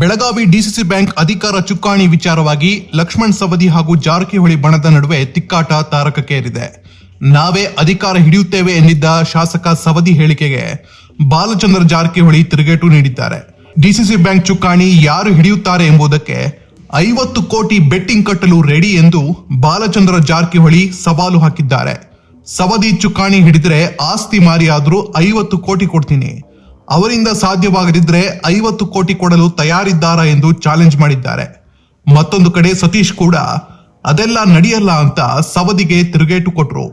Belagavi DCC bank ಅಧಿಕಾರ ಚುಕ್ಕಾಣಿ ವಿಚಾರವಾಗಿ ಲಕ್ಷ್ಮಣ್ ಸವದಿ ಹಾಗೂ ಜಾರಕಿಹೊಳಿ ಬಣದ ನಡುವೆ ತಿಕ್ಕಾಟ ತಾರಕಕ್ಕೇರಿದೆ. ನಾವೇ ಅಧಿಕಾರ ಹಿಡಿಯುತ್ತೇವೆ ಎಂದಿದ್ದ ಶಾಸಕ ಸವದಿ ಹೇಳಿಕೆಗೆ ಬಾಲಚಂದ್ರ ಜಾರಕಿಹೊಳಿ ತಿರುಗೇಟು ನೀಡಿದ್ದಾರೆ. ಡಿಸಿಸಿ ಬ್ಯಾಂಕ್ ಚುಕ್ಕಾಣಿ ಯಾರು ಹಿಡಿಯುತ್ತಾರೆ ಎಂಬುದಕ್ಕೆ ಐವತ್ತು ಕೋಟಿ ಬೆಟ್ಟಿಂಗ್ ಕಟ್ಟಲು ರೆಡಿ ಎಂದು ಬಾಲಚಂದ್ರ ಜಾರಕಿಹೊಳಿ ಸವಾಲು ಹಾಕಿದ್ದಾರೆ. ಸವದಿ ಚುಕ್ಕಾಣಿ ಹಿಡಿದ್ರೆ ಆಸ್ತಿ ಮಾರಿಯಾದ್ರೂ ಐವತ್ತು ಕೋಟಿ ಕೊಡ್ತೀನಿ. ಅವರಿಂದ ಸಾಧ್ಯವಾಗದಿದ್ರೆ ಐವತ್ತು ಕೋಟಿ ಕೊಡಲು ತಯಾರಿದ್ದಾರಾ ಎಂದು ಚಾಲೆಂಜ್ ಮಾಡಿದ್ದಾರೆ. ಮತ್ತೊಂದು ಕಡೆ ಸತೀಶ್ ಕೂಡ, ಅದೆಲ್ಲ ನಡೆಯಲ್ಲ ಅಂತ ಸವದಿಗೆ ತಿರುಗೇಟು ಕೊಟ್ರು.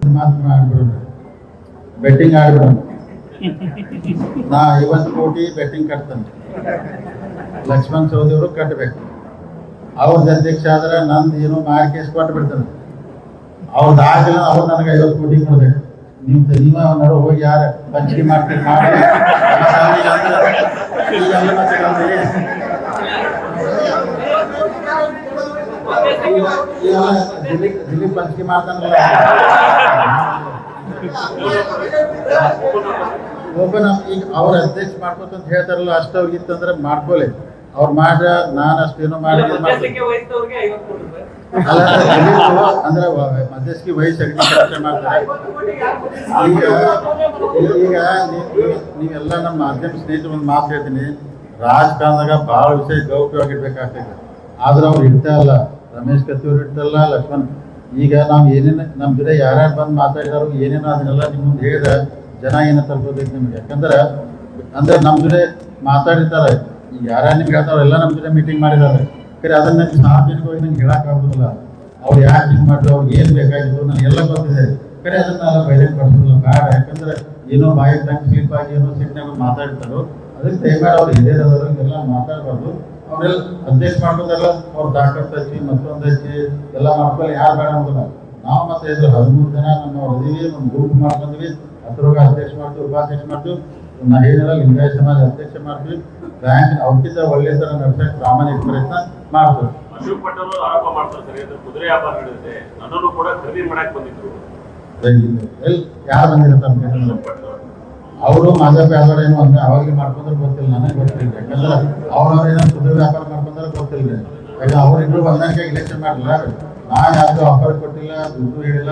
ಬೆಟ್ಟಿಂಗ್ ನಾ ಐವತ್ತು ಕೋಟಿ ಬೆಟ್ಟಿಂಗ್ ಕಟ್ತಾನೆ. ಲಕ್ಷ್ಮಣ್ ಸವದಿ ಅವರು ಕಟ್ಟಬೇಕು ಅವ್ರದ್ದು ಅಧ್ಯಕ್ಷ ಆದ್ರೆ ನಂದು ಏನೋ ಮಾರ್ಕೇಸ್ ಕೊಟ್ಟು ಬಿಡ್ತಾನೆ ಅವ್ರದ್ದು ಆಗಿಲ್ಲ, ಅವ್ರು ನನಗೆ ಐವತ್ತು ಕೋಟಿ ಕೊಡ್ಬೇಕು. ನೀವು ನೀವ ನಡು, ಹೋಗಿ ಯಾರು ಹಂಚಿಕೆ ಮಾಡ್ತೀರಿ, ಮಾಡಿ. ಈಗ ಅಂದ್ರೆ- ಈಗ ಅಂದ್ರೆ ಮತ್ತೆ ಅಂದ್ರೆ ಈಗ- ಈಗ ದಿಲೀಪ್ ದಿಲೀಪ್ ಹಂಚಿಕೆ ಮಾಡ್ತಾನಲ್ಲ ಒಬ್ಬನ ಈಗ ಅವ್ರ ಅಧ್ಯಕ್ಷ ಮಾಡ್ಕೊತ ಅಂತ ಹೇಳ್ತಾರಲ್ಲ, ಅಷ್ಟು ಅವ್ರಿಗಿತ್ತಂದ್ರೆ ಮಾಡ್ಕೊಳ್ಳಿ ಅವ್ರು ಮಾಡ್ರ ನಾನು ಅಷ್ಟೇನು ಮಾಡಿ. ಅಲ್ಲ ಅಂದ್ರೆ ಮಧ್ಯಸ್ಥಿ ಮಧ್ಯಸ್ಥಿಕೆ ಅಗ್ನಿ ಮಾಡ್ತಾರೆ? ಈಗ ಈಗ ನೀವು- ನೀವೆಲ್ಲ ನಮ್ಮ ಮಾಧ್ಯಮ ಸ್ನೇಹಿತರು ಒಂದು ಮಾತು ಹೇಳ್ತೀನಿ. ರಾಜಕಾರಣದಾಗ ಭಾಳ ವಿಷಯ ಗೌಪ್ಯವಾಗಿ ಇಡ್ಬೇಕಾಗ್ತದೆ ಆದ್ರೆ ಅವ್ರು ಇಡ್ತಾ ಇಲ್ಲ. ರಮೇಶ್ ಕತ್ತಿಯವ್ರು ಇಡ್ತಲ್ಲ ಲಕ್ಷ್ಮಣ್. ಈಗ ನಾವು ಏನೇನು ನಮ್ಮ ಜೊತೆ ಯಾರ್ಯಾರು ಬಂದು ಮಾತಾಡಿದಾರು ಏನೇನೋ ಅದನ್ನೆಲ್ಲ ನಿಮ್ಮ ಮುಂದೆ ಹೇಳಿದ ಜನ ಏನ ತಲುಪಬೇಕು ನಿಮ್ಗೆ. ಯಾಕಂದ್ರೆ ಅಂದ್ರೆ ನಮ್ಮ ಜೊತೆ ಮಾತಾಡಿರ್ತಾರೆ. ಯಾರ್ಯಾರು ನಿಮ್ಗೆ ಎಲ್ಲ ನಮ್ಮ ಜೊತೆ ಮೀಟಿಂಗ್ ಮಾಡಿದ್ದಾರೆ. ಖರೆ ಅದನ್ನ ನನಗೆ ಸಾರ್ವಜನಿಕ ಹೋಗಿ ನಂಗೆ ಹೇಳೋಕ್ಕಾಗೋದಿಲ್ಲ ಅವ್ರು ಯಾಕೆ ಹಿಂಗೆ ಮಾಡಿದ್ರು ಅವ್ರಿಗೆ ಏನು ಬೇಕಾಗಿತ್ತು ನನಗೆಲ್ಲ ಗೊತ್ತಿದೆ. ಖರೆ ನಾವು ಬಯಲಿಗೆ ಪಡಿಸೋದಿಲ್ಲ ಬೇಡ, ಯಾಕಂದ್ರೆ ಏನೋ ಬಾಯಿ ತಂಗ್ ಸ್ಲಿಪ್ ಆಗಿ ಏನೋ ಸಿಟ್ನಾಗ ಮಾತಾಡ್ತಾರೋ, ಅದಕ್ಕೆ ದಯಮಾಡಿ ಅವ್ರು ಹಿರಿಯರವರು ಎಲ್ಲ ಮಾತಾಡಬಾರ್ದು. ಅವರೆಲ್ಲ ಅಧ್ಯಕ್ಷ ಮಾಡ್ಬೋದಲ್ಲ ಅವ್ರು ಡಾಕ್ಟರ್ ಹಚ್ಚಿ ಮತ್ತೊಂದು ಹಚ್ಚಿ ಎಲ್ಲ ಮಾಡ್ಕೊಳ್ಳಿ ಯಾರು ಬೇಡ ಅಂತ ನಾವು ಮತ್ತೆ ಇದು ಹದಿಮೂರು ಜನ ನಮ್ಮ ಹೊರದೀವಿ ನಮ್ಮ ಗ್ರೂಪ್ ಮಾಡ್ಕೊಂಡ್ವಿ. ಅದ್ರೊಳಗೆ ಅಧ್ಯಕ್ಷ ಮಾಡ್ತೀವಿ, ಉಪಾಧ್ಯಕ್ಷ ಮಾಡ್ತೀವಿ. ನಾ ಏನೆಲ್ಲ ಲಿಂಗಾಯತ ಸಮಾಜ ಅಧ್ಯಕ್ಷ ಮಾಡ್ತೀವಿ. ಬ್ಯಾಂಕ್ ಅವ್ಕಿಂತ ಒಳ್ಳೆ ಥರ ನಡ್ಸಕ್ಕೆ ಸಾಮಾನ್ಯ ಪ್ರಯತ್ನ ಮಾಡ್ತೀವಿ. ಅಶೋಕ್ ಪಟೇಲ್ ಅವರು ಆರೋಪ ಮಾಡ್ತಾರೆ ಸರಿ ಅದು ಕುದುರೆ ವ್ಯಾಪಾರ ನಡೆದಿದೆ. ನನ್ನನ್ನು ಕೂಡ ಖರೀದಿ ಮಾಡಕ್ ಬಂದಿದ್ರು. ಎಲ್ಲಿ ಯಾರು ಬಂದಿರ್ತಾರೆ ಅವರು. ಮಾಜಾ ವ್ಯಾಪಾರ ಏನು ಅಂದ್ರೆ ಅವಾಗಲೇ ಮಾಡ್ಕೊಂಡ್ರೆ ಗೊತ್ತಿಲ್ಲ ನನಗೆ ಗೊತ್ತಿಲ್ಲ. ಯಾಕಂದ್ರೆ ಅವ್ರವ್ರ ಏನೋ ಕುದುರೆ ವ್ಯಾಪಾರ ಮಾಡ್ಕೊಂಡ್ರೆ ಗೊತ್ತಿಲ್ಲ. ಯಾಕಂದ್ರೆ ಅವ್ರಿಬ್ರು ಬಂದಾಗ ಇಲೆಕ್ಷನ್ ಮಾಡಲ್ಲ ನಾನು ಯಾರು ಆಫರ್ ಕೊಟ್ಟಿಲ್ಲ ದುಡ್ಡು ಹೇಳಿಲ್ಲ.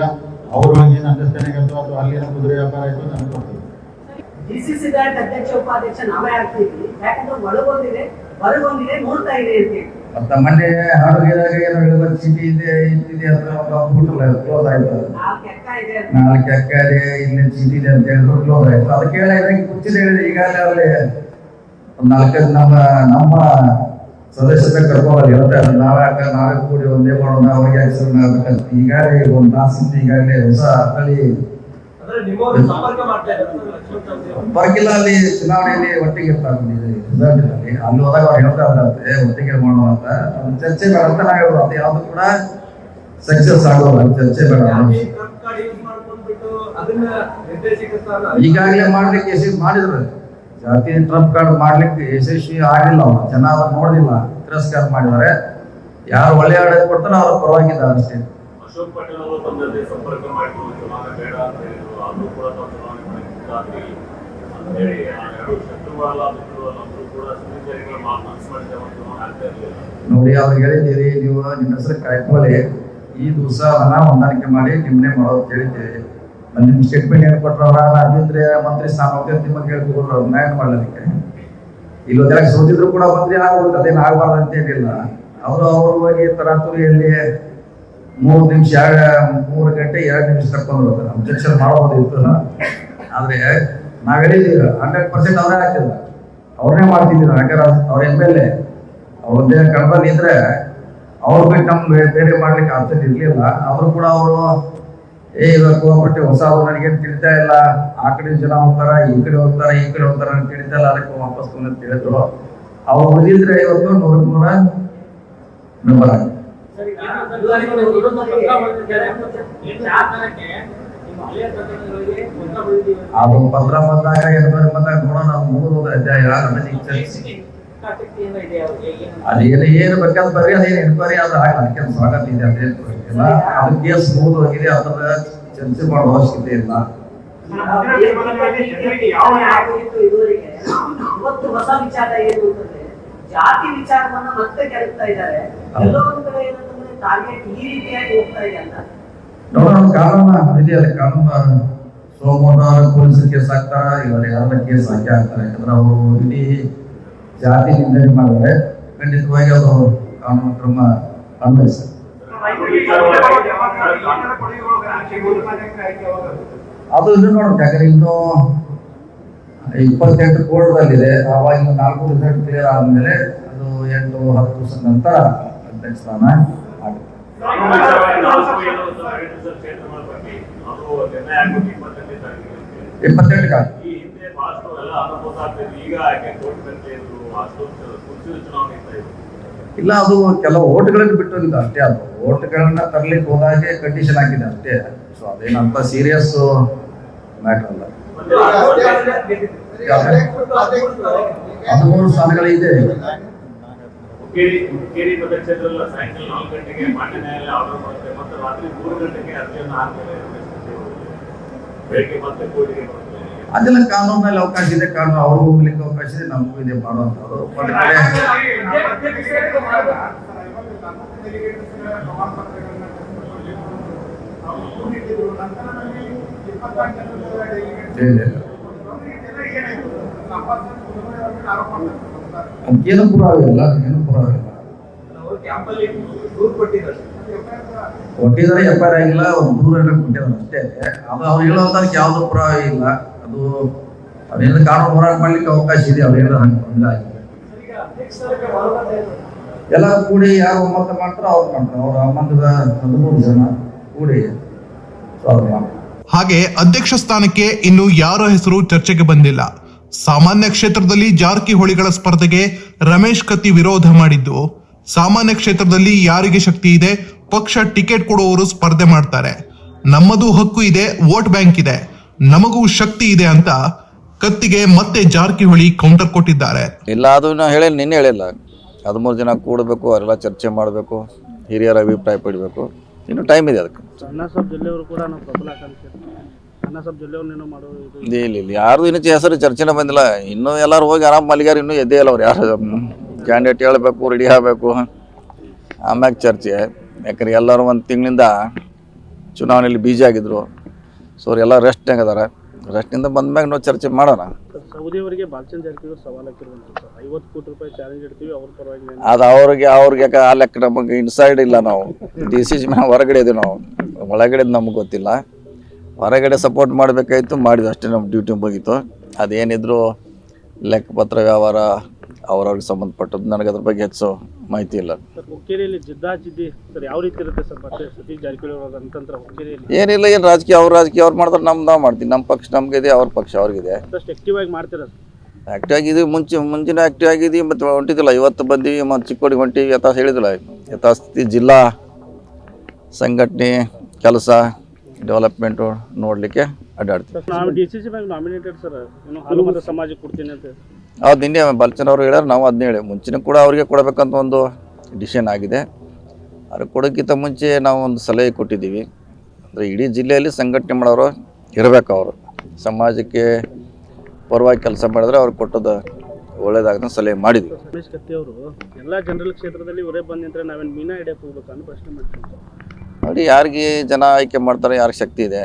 ಅವ್ರ ಏನು ಅಂಡರ್ಸ್ಟ್ಯಾಂಡಿಂಗ್ ಆಯ್ತು ಅಥವಾ ಅಲ್ಲಿ ಏನೋ ಕುದುರೆ ವ್ಯಾಪಾರ ಆಯ್ತು ನನಗೆ ಗೊತ್ತಿಲ್ಲ. ಡಿಸಿಸಿ ಬ್ಯಾಂಕ್ ಅಧ್ಯಕ್ಷ ಉಪಾಧ್ಯಕ್ಷ ನಾವೇ ಆಗ್ತಿದ್ವಿ ಯಾಕಂದ್ರೆ ಒಳಗೊಂದಿದೆ ಹೊರಗೊಂದಿದೆ ನೋಡ್ತಾ ಇದೆ ಅಂತ ಹೇಳಿ ಮತ್ತೆ ಮೊನ್ನೆ ಆರೋಗ್ಯದಾಗ ಏನೋ ಹೇಳಿದ ಚೀಟಿ ಇದೆ ಇಂತಿದೆ ಅಂತ ಬಿಟ್ಟಲ್ಲ ಕ್ಲೋಸ್ ಆಯ್ತು. ನಾಲ್ಕು ಎಕ್ಕ ಇದೆ ಇನ್ನೇನು ಇದೆ ಅಂತ ಹೇಳಿದ್ರು ಕ್ಲೋಸ್ ಆಯ್ತು. ಅದಕ್ಕೆ ಹೇಳಿದ್ರೆ ಕುಚ್ಚಿದ ಹೇಳಿದ್ರೆ ಈಗಾಗಲೇ ನಾಲ್ಕೈದು ನಮ್ಮ ನಮ್ಮ ಸದಸ್ಯರ ಕರ್ಕೊಂಡು ಹೇಳ್ತಾರೆ ನಾವೇ ನಾವೇ ಕೂಡಿ ಒಂದೇ ಮಾಡೋಣ ಅವ್ರಿಗೆ ಹೆಸರು ಈಗಾಗಲೇ ಒಂದು ಈಗಾಗಲೇ ಹೊಸ ತಳಿ ಪರವಾಗಿಲ್ಲ ಅಲ್ಲಿ ಚುನಾವಣೆಯಲ್ಲಿ ಒಟ್ಟಿಗೆ ಇರ್ತಾರೆ ಅಲ್ಲಿ ಹೋದಾಗ ಅವ್ರು ಹೇಳ್ತಾ ಇದ್ರಂತೆ ಒಟ್ಟಿಗೆ ಮಾಡೋಣ ಅಂತ. ಚರ್ಚೆ ಬೇಡ ಅಂತ ನಾವು ಹೇಳೋದು ಅದು ಯಾವ್ದು ಕೂಡ ಸಕ್ಸಸ್ ಆಗೋಲ್ಲ ಚರ್ಚೆ ಬೇಡ. ಈಗಾಗಲೇ ಮಾಡ್ಲಿಕ್ಕೆ ಯಶಸ್ವಿ ಮಾಡಿದ್ರು. ಜಾತಿ ಟ್ರಂಪ್ ಕಾರ್ಡ್ ಮಾಡ್ಲಿಕ್ಕೆ ಯಶಸ್ವಿ ಆಗಿಲ್ಲ ಅವ್ರು. ಜನ ಅದನ್ನ ನೋಡಿಲ್ಲ ತಿರಸ್ಕಾರ ಮಾಡಿದ್ದಾರೆ. ಯಾರು ಒಳ್ಳೆ ಆಡಳಿತ ಕೊಡ್ತಾರೋ ಅವ್ರ ಪರವಾಗಿಲ್ಲ ಅಷ್ಟೇ. ಅಶೋಕ್ ಪಟೇಲ್ ಅವರು ಬಂದಲ್ಲಿ ಸಂಪರ್ಕ ಮಾಡಿದ್ರು ಚುನಾವಣೆ ಬೇಡ ಅಂತ ಹೇಳಿದ್ರು. ಅದು ಕೂಡ ತಾವು ಚುನಾವಣೆ ಮಾಡಿದ್ದಾಗಿ ಅಂತ ಹೇಳಿ ಆ ಎರಡು ಶತ್ರುವಲ್ಲ ಮಿತ್ರವಲ್ಲ ಅಂದ್ರೂ ಕೂಡ ಸಮಿತಿಗಳು ಮನಸ್ಸು ಮಾಡಿದ ಒಂದು ಚುನಾವಣೆ ಆಗ್ತಾ ಇರಲಿಲ್ಲ. ನೋಡಿ ಅವ್ರಿಗೆ ಹೇಳಿದ್ದೀರಿ, ನೀವು ನಿಮ್ಮ ಹೆಸರು ಕಾಯ್ಕೊಳ್ಳಿ ಈ ದಿವಸ ಹಣ ಹೊಂದಾಣಿಕೆ ಮಾಡಿ ನಿಮ್ಮನೆ ಮಾಡೋದು ಹೇಳಿದ್ದೀರಿ ನಿಮ್ಮ ಸ್ಟೇಟ್ಮೆಂಟ್ ಏನು ಕೊಟ್ಟರವ್ರ ಅದಿದ್ರೆ ಮಂತ್ರಿ ಸ್ಥಾನ ಹೋಗ್ತೈತೆ ನಿಮಗೆ ಹೇಳ್ಕೊಡ್ರು ಅವ್ರು. ನ್ಯಾಯ ಮಾಡಲಿಕ್ಕೆ. ಇಲ್ಲಿ ಒಂದೆರಡು ಸೋತಿದ್ರು ಕೂಡ ಮಂತ್ರಿ ಆಗ್ಬೋದು, ಅದೇನು ಆಗಬಾರ್ದು ಅಂತ ಹೇಳಿಲ್ಲ ಅವರು ಅವರು ಹೋಗಿ ತರಾತುರಿಯಲ್ಲಿ ಮೂರು ನಿಮಿಷ ಮೂರು ಗಂಟೆ, ಎರಡು ನಿಮಿಷ ಕರ್ಕೊಂಡು ಬರ್ತಾರೆ ಅಬ್ಜೆಕ್ಷನ್ ಮಾಡ್ಬೋದಿತ್ತು ಆದರೆ ನಾವು ಹೇಳಿದ್ದೀರ ಹಂಡ್ರೆಡ್ ಪರ್ಸೆಂಟ್ ಅವರೇ ಆಗ್ತಿಲ್ಲ. ಅವ್ರನ್ನೇ ಮಾಡ್ತಿದ್ದೀರ? ಯಾಕಂದ್ರೆ ಅವ್ರ ಎಂ ಎಲ್ ಎ ಅವ್ರದ್ದೇ ಕಣದಲ್ಲಿ ಇದ್ರೆ ಅವ್ರ ಬಿಟ್ಟು ನಮ್ಗೆ ಬೇರೆ ಮಾಡ್ಲಿಕ್ಕೆ ಆಪ್ಷನ್ ಇರ್ಲಿಲ್ಲ. ಅವರು ಕೂಡ ಅವರು, ಏ, ಇವಾಗ ಹೋಗ್ಬಿಟ್ಟು ಹೊಸ ನನಗೆ ತಿಳಿತಾ ಇಲ್ಲ. ಆ ಕಡೆ ಜನ ಹೋಗ್ತಾರ? ಈ ಕಡೆ ಹೋಗ್ತಾರ? ಈ ಕಡೆ ಹೋಗ್ತಾರ ಅಂತ ತಿಳಿತಾ ಇಲ್ಲ. ಅದಕ್ಕೆ ವಾಪಸ್ ಅಂತ ಹೇಳಿದ್ರು. ಅವ್ರು ಉಳಿದಿದ್ರೆ ಇವತ್ತು ನೂರಕ್ಕೆ ನೂರ ಮೆಂಬರ್ ಆಗಿ ಅದು ಪತ್ರ ಬಂದಾಗ ಎರಡು ಬಂದಾಗ ನೋಡೋಣ ಮುಗಿದು ಅಧ್ಯಾಯ ಅದನ್ನ ಈಗ ಚರ್ಚೆ. ಹಿತಾಸಕ್ತಿಯಿಂದ ಇದೆ ಅವ್ರಿಗೆ ಏನು? ಅದೇನು ಏನು ಬೇಕಾದ್ ಬರ್ರಿ ಅದೇನು ಎನ್ಕ್ವೈರಿ ಆದ್ರೆ ಅದಕ್ಕೆ ಸ್ವಾಗತ ಇದೆ ಅದೇನು ಇಲ್ಲ ಅದು ಕೇಸ್ ಹೋಗಿದೆ ಅದರ ಚರ್ಚೆ ಮಾಡೋ ಅವಶ್ಯಕತೆ ಇಲ್ಲ. ಇವತ್ತು ಹೊಸ ವಿಚಾರ ಏನು ಅಂತಂದ್ರೆ ಜಾತಿ ವಿಚಾರವನ್ನ ಮತ್ತೆ ಕೆರಕ್ತಾ ಇದ್ದಾರೆ. ಎಲ್ಲೋ ಒಂದ್ ಕಡೆ ಟಾರ್ಗೆಟ್ ಈ ರೀತಿಯಾಗಿ ಹೋಗ್ತಾ ಅಂತ. ನೋಡೋಣ ಇಲ್ಲಿ ಅದು ಕಾನೂನು ಸೋಮವಾರ ಪೊಲೀಸರು ಕೇಸ್ ಹಾಕ್ತಾರ ಯಾರ ಕೇಸ್ ಹಾಕಿ ಹಾಕ್ತಾರೆ ಯಾಕಂದ್ರೆ ಅವರು ಇಡೀ ಜಾತಿ ನಿಂದನೆ ಮಾಡಿದ್ರೆ ಖಂಡಿತವಾಗಿ ಅದು ಕಾನೂನು ಕ್ರಮ ಅನ್ವಯಿಸ ಅದು ಇನ್ನು ನೋಡೋಣ ಯಾಕಂದ್ರೆ ಇನ್ನು ಇಪ್ಪತ್ತೆಂಟು ಕೋರ್ಟ್ದಲ್ಲಿದೆ ಆವಾಗ ನಾಲ್ಕು ರಿಸಲ್ಟ್ ಕ್ಲಿಯರ್ ಆದಮೇಲೆ ಅದು ಎಂಟು ಹತ್ತು ದಿವಸ ನಂತರ ಅಧ್ಯಕ್ಷ ಸ್ಥಾನ. ಆಗುತ್ತೆ. ಚುನಾವಣೆ ಇರ್ತಾ ಇಲ್ಲ ಅದು ಕೆಲವು ಓಟ್ಗಳನ್ನು ಬಿಟ್ಟು ಹೋಗಿದೆ ಅಷ್ಟೇ. ಅದು ಓಟ್ಗಳನ್ನ ತರ್ಲಿಕ್ಕೆ ಹೋದಾಗೆ ಕಂಡೀಷನ್ ಆಗಿದೆ ಅಷ್ಟೇ. ಸೊ ಅದೇನಂತ ಸೀರಿಯಸ್ ಮ್ಯಾಟರ್ ಅಲ್ಲ. ಹದಿಮೂರು ಸ್ಥಾನಗಳಿದೆ ಹುಕ್ಕೇರಿ ಹುಕ್ಕೇರಿ ಮತಕ್ಷೇತ್ರದಲ್ಲಿ ಸಾಯಂಕಾಲ ನಾಲ್ಕು ಗಂಟೆಗೆ ಮಾನ್ಯ ನ್ಯಾಯಾಲಯ ಆರ್ಡರ್ ಮಾಡುತ್ತೆ ಮತ್ತೆ ರಾತ್ರಿ ಮೂರು ಗಂಟೆಗೆ ಅರ್ಜಿಯನ್ನು ಹಾಕ್ತಾರೆ ಬೆಳಿಗ್ಗೆ ಮತ್ತೆ ಕೋರ್ಟಿಗೆ ಅದೆಲ್ಲ ಕಾನೂನಲ್ಲಿ ಅವಕಾಶ ಇದೆ ಕಾನೂನು ಅವರು ಹೋಗ್ಲಿಕ್ಕೆ ಅವಕಾಶ ಇದೆ ನಮಗೂ ಇದೆ ಮಾಡುವಂಥದ್ದು ಒಂದು ಕಡೆ ಪುರಾವೆ ಇಲ್ಲ ಏನು ಕೊಟ್ಟಿದ್ದಾರೆ. ಎಫ್ ಐ ಆರ್ ಆಗಿಲ್ಲ ಒಂದು ದೂರ ಕೊಟ್ಟಿದ್ದಾರೆ ಅಷ್ಟೇ. ಅದು ಅವ್ರು ಹೇಳೋದಕ್ಕೆ ಯಾವ್ದು ಪುರಾವೆ ಇಲ್ಲ. ಅದು ಅದೇನ ಕಾನೂನು ಹೋರಾಟ ಮಾಡ್ಲಿಕ್ಕೆ ಅವಕಾಶ ಇದೆ ಅವ್ರು ಹೇಳೋ ಹಂಗೆ ತೊಂದರೆ ಆಗಿದೆ ಎಲ್ಲ ಕೂಡಿ ಯಾರು ಒಮ್ಮತ ಮಾಡ್ತಾರೋ ಅವ್ರು ಮಾಡ್ತಾರೆ. ಅವ್ರ ಸಂಬಂಧದ ಹದಿಮೂರು ಜನ ಕೂಡಿ ಸೊ ಅವ್ರು ಮಾಡ್ತಾರೆ. ಹಾಗೆ ಅಧ್ಯಕ್ಷ ಸ್ಥಾನಕ್ಕೆ ಇನ್ನು ಯಾರ ಹೆಸರು ಚರ್ಚೆಗೆ ಬಂದಿಲ್ಲ. ಸಾಮಾನ್ಯ ಕ್ಷೇತ್ರದಲ್ಲಿ ಜಾರಕಿಹೊಳಿಗಳ ಸ್ಪರ್ಧೆಗೆ ರಮೇಶ್ ಕತ್ತಿ ವಿರೋಧ ಮಾಡಿದ್ದು. ಸಾಮಾನ್ಯ ಕ್ಷೇತ್ರದಲ್ಲಿ ಯಾರಿಗೆ ಶಕ್ತಿ ಇದೆ? ಪಕ್ಷ ಟಿಕೆಟ್ ಕೊಡುವವರು ಸ್ಪರ್ಧೆ ಮಾಡ್ತಾರೆ. ನಮ್ಮದು ಹಕ್ಕು ಇದೆ ವೋಟ್ ಬ್ಯಾಂಕ್ ಇದೆ. ನಮಗೂ ಶಕ್ತಿ ಇದೆ ಅಂತ ಕತ್ತಿಗೆ ಮತ್ತೆ ಜಾರಕಿಹೊಳಿ ಕೌಂಟರ್ ಕೊಟ್ಟಿದ್ದಾರೆ. ಇಲ್ಲ ಅದು ನಾ ಹೇಳಿ ನಿನ್ನೆ ಹೇಳಿಲ್ಲ. ಹದಿಮೂರು ಜನ ಕೂಡಬೇಕು ಅವರೆಲ್ಲ ಚರ್ಚೆ ಮಾಡಬೇಕು ಹಿರಿಯರ ಅಭಿಪ್ರಾಯ ಪಡಬೇಕು. ಇನ್ನು ಟೈಮ್ ಇದೆ ಅದಕ್ಕೆ. ಇಲ್ಲ ಇಲ್ಲ ಯಾರ್ದು ಇನ್ನೂ ಹೆಸರು ಚರ್ಚೆನೇ ಬಂದಿಲ್ಲ. ಇನ್ನೂ ಎಲ್ಲರೂ ಹೋಗಿ ಆರಾಮ್ ಮಲ್ಲಿಗಾರ ಇನ್ನೂ ಎದ್ದೇ ಇಲ್ಲ ಅವ್ರು ಯಾರು. ಕ್ಯಾಂಡಿಡೇಟ್ ಹೇಳಬೇಕು ರೆಡಿ ಆಗಬೇಕು. ಆಮ್ಯಾಗ ಚರ್ಚೆ. ಯಾಕಂದ್ರೆ ಎಲ್ಲರೂ ಒಂದು ತಿಂಗಳಿಂದ ಚುನಾವಣೆಯಲ್ಲಿ ಬೀಜ ಆಗಿದ್ರು. ಸೊ ಅವರೆಲ್ಲ ರೆಸ್ಟ್ನಾಗ ಅದಾರ. ರೆಸ್ಟಿಂದ ಬಂದ್ಮ್ಯಾಗ ನಾವು ಚರ್ಚೆ ಮಾಡೋಣ. ಸೌದಿ ಅವರಿಗೆ ಬಾಲಚಂದ್ ಜಾರಕಿಹೊಳಿ ಸವಾಲು ಹಾಕಿರುವಂಥದ್ದು ಸರ್. ಐವತ್ತು ಕೋಟಿ ರೂಪಾಯಿ ಚಾಲೆಂಜ್ ಇಡ್ತೀವಿ ಅವ್ರ ಪರವಾಗಿ ಅದು ಅವ್ರಿಗೆ ಅವ್ರಿಗೆ ಯಾಕೆ ಆ ಲೆಕ್ಕ ನಮಗೆ ಇನ್ಸೈಡ್ ಇಲ್ಲ ನಾವು. ಡಿಸಿಷನ್ ಹೊರಗಡೆ ಇದೀವಿ ನಾವು. ಒಳಗಡೆ ನಮ್ಗೆ ಗೊತ್ತಿಲ್ಲ. ಹೊರಗಡೆ ಸಪೋರ್ಟ್ ಮಾಡಬೇಕಾಯ್ತು ಮಾಡಿದ್ವಿ ಅಷ್ಟೇ ನಮ್ಮ ಡ್ಯೂಟಿ ಮುಗೀತು. ಅದೇನಿದ್ರು ಲೆಕ್ಕಪತ್ರ ವ್ಯವಹಾರ ಅವ್ರವ್ರಿಗೆ ಸಂಬಂಧಪಟ್ಟದ್ದು. ನನಗೆ ಅದ್ರ ಬಗ್ಗೆ ಹೆಚ್ಚು ಮಾಹಿತಿ ಇಲ್ಲ. ಸರ್ ಹುಕ್ಕೇರಿಯಲ್ಲಿ ಜಿದ್ದಾಜಿದ್ದಿ ಸರ್ ಯಾವ ರೀತಿ ಇರುತ್ತೆ ಸರ್ ಮತ್ತೆ ಸತೀಶ್ ಜಾರಕಿಹೊಳಿ ಅವರ ಅಂತಂತ್ರ ಹುಕ್ಕೇರಿಯಲ್ಲಿ ಏನಿಲ್ಲ ಏನು ರಾಜಕೀಯ ಅವ್ರ ರಾಜಕೀಯ ಅವ್ರು ಮಾಡ್ತಾರೆ ನಮ್ದು ನಾವು ಮಾಡ್ತೀವಿ. ನಮ್ಮ ಪಕ್ಷ ನಮಗಿದೆ ಅವ್ರ ಪಕ್ಷ ಅವ್ರಿಗಿದೆ. ಆಕ್ಟಿವ್ ಆಗಿ ಮಾಡ್ತೀರಾ ಆ್ಯಕ್ಟಿವ್ ಆಗಿದ್ದೀವಿ ಮುಂಚೆ ಮುಂಚಿನ ಆ್ಯಕ್ಟಿವ್ ಆಗಿದ್ದೀವಿ ಮತ್ತು ಹೊಂಟಿದ್ದಿಲ್ಲ. ಇವತ್ತು ಬಂದೀವಿ ಮತ್ತು ಚಿಕ್ಕೋಡಿ ಹೊಂಟಿವಿ ಯಥಾಸ್ ಹೇಳಿದಿಲ್ಲ ಯಥಾಸ್ಥಿತಿ ಜಿಲ್ಲಾ ಸಂಘಟನೆ ಕೆಲಸ. ಡೆವಲಪ್ಮೆಂಟು ನೋಡಲಿಕ್ಕೆ ಅಡ್ಡಾಡ್ತೀವಿ. ನಾವು D C C bank nominated sir ಏನು ಹಾಲು ಮತ ಸಮಾಜಕ್ಕೆ ಕೊಡ್ತೀನಿ ಅಂತ ಅದು ನಿನ್ನೆ ಬಲ್ಚನ್ ಅವರು ಹೇಳಾರ ನಾವು ಅದನ್ನ ಹೇಳಿ. ಮುಂಚಿನ ಕೂಡ ಅವರಿಗೆ ಕೊಡಬೇಕಂತ ಒಂದು ಡಿಸಿಷನ್ ಆಗಿದೆ. ಅದು ಕೊಡೋಕ್ಕಿಂತ ಮುಂಚೆ ನಾವು ಒಂದು ಸಲಹೆ ಕೊಟ್ಟಿದ್ದೀವಿ. ಅಂದರೆ ಇಡೀ ಜಿಲ್ಲೆಯಲ್ಲಿ ಸಂಘಟನೆ ಮಾಡೋರು ಇರಬೇಕು ಅವರು. ಸಮಾಜಕ್ಕೆ ಪರವಾಗಿ ಕೆಲಸ ಮಾಡಿದ್ರೆ ಅವ್ರು ಕೊಟ್ಟದ್ದು ಒಳ್ಳೇದಾಗದ ಸಲಹೆ ಮಾಡಿದ್ವಿ. ರಮೇಶ್ ಕತ್ತಿ ಅವರು ಎಲ್ಲ ಜನರಲ್ ಕ್ಷೇತ್ರದಲ್ಲಿ ಇವರೇ ಬಂದಿದ್ರೆ ನಾವೇನು ಮೀನಾ ಹಿಡಿಯಕ್ಕೆ ಹೋಗ್ಬೇಕು ಅಂತ ಪ್ರಶ್ನೆ ಮಾಡ್ತೀನಿ ಸರ್ ನೋಡಿ ಯಾರಿಗೆ ಜನ ಆಯ್ಕೆ ಮಾಡ್ತಾರೆ ಯಾರಿಗೆ ಶಕ್ತಿ ಇದೆ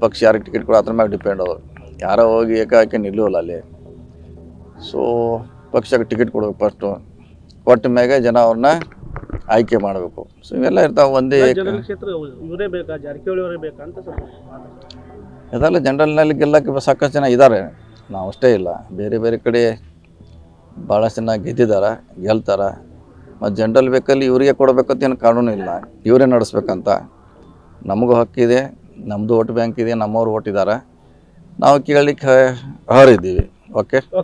ಪಕ್ಷ ಯಾರಿಗೆ ಟಿಕೆಟ್ ಕೊಡೋ ಅದ್ರ ಮ್ಯಾಗ ಡಿಪೆಂಡ್ ಅವರು. ಯಾರೋ ಹೋಗಿ ಏಕಾಏಕಿ ನಿಲ್ಲುವಲ್ಲ ಅಲ್ಲಿ. ಸೊ ಪಕ್ಷಕ್ಕೆ ಟಿಕೆಟ್ ಕೊಡಬೇಕು ಫಸ್ಟು ಕೊಟ್ಟ ಮ್ಯಾಗೆ ಜನ ಅವ್ರನ್ನ ಆಯ್ಕೆ ಮಾಡಬೇಕು. ಸೊ ಇವೆಲ್ಲ ಇರ್ತಾವೆ ಒಂದೇ ಏಕ- ಇದೆಲ್ಲ ಜನರಲ್ನಲ್ಲಿ ಗೆಲ್ಲಕ್ಕೆ ಸಾಕಷ್ಟು ಜನ ಇದ್ದಾರೆ. ನಾವು ಅಷ್ಟೇ ಇಲ್ಲ. ಬೇರೆ ಬೇರೆ ಕಡೆ ಭಾಳಷ್ಟು ಜನ ಗೆದ್ದಿದ್ದಾರೆ ಗೆಲ್ತಾರೆ. ಮತ್ತು ಜನರಲ್ ವೆಹಿಕಲ್ ಇವರಿಗೆ ಕೊಡಬೇಕಂತ ಏನು ಕಾನೂನು ಇಲ್ಲ. ಇವರೇ ನಡೆಸ್ಬೇಕಂತ. ನಮಗೂ ಹಕ್ಕಿದೆ ನಮ್ಮದು ಓಟ್ ಬ್ಯಾಂಕ್ ಇದೆ, ನಮ್ಮವ್ರು ಓಟಿದ್ದಾರೆ ನಾವು ಕೇಳಲಿಕ್ಕೆ ಹಾರಿದ್ದೀವಿ ಓಕೆ?